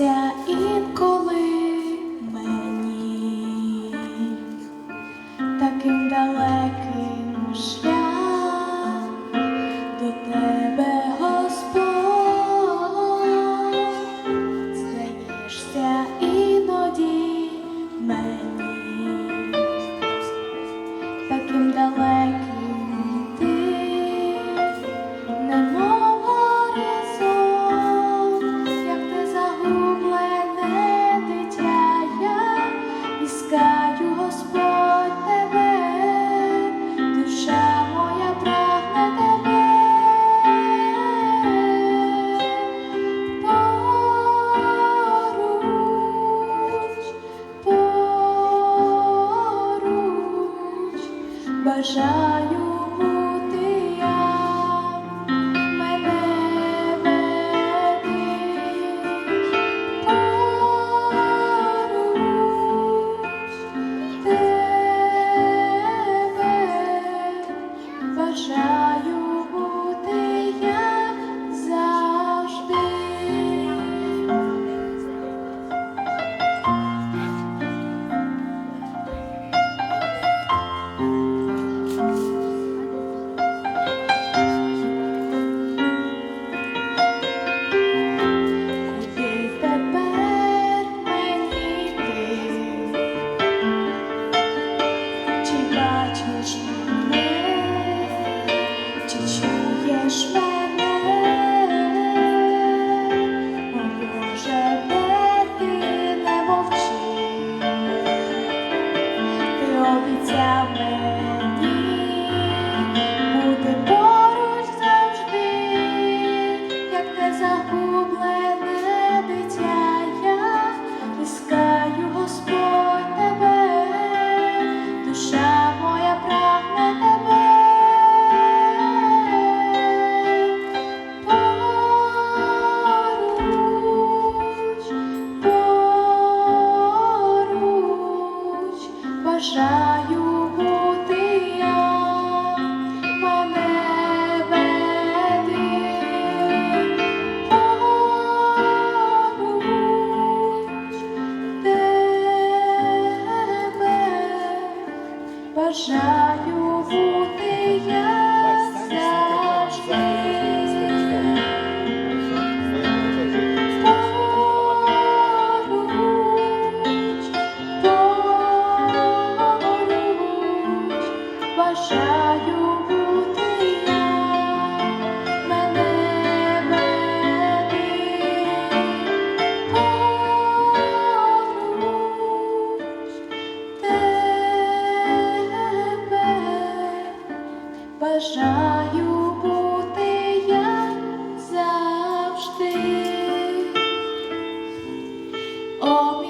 Здається інколи мені таким далеким шляхом. Господь тебе, душа моя прагне тебе, бажаю. бажаю бути я, мене веди, Погубь тебе, бажаю. бажаю бути я завжди. о.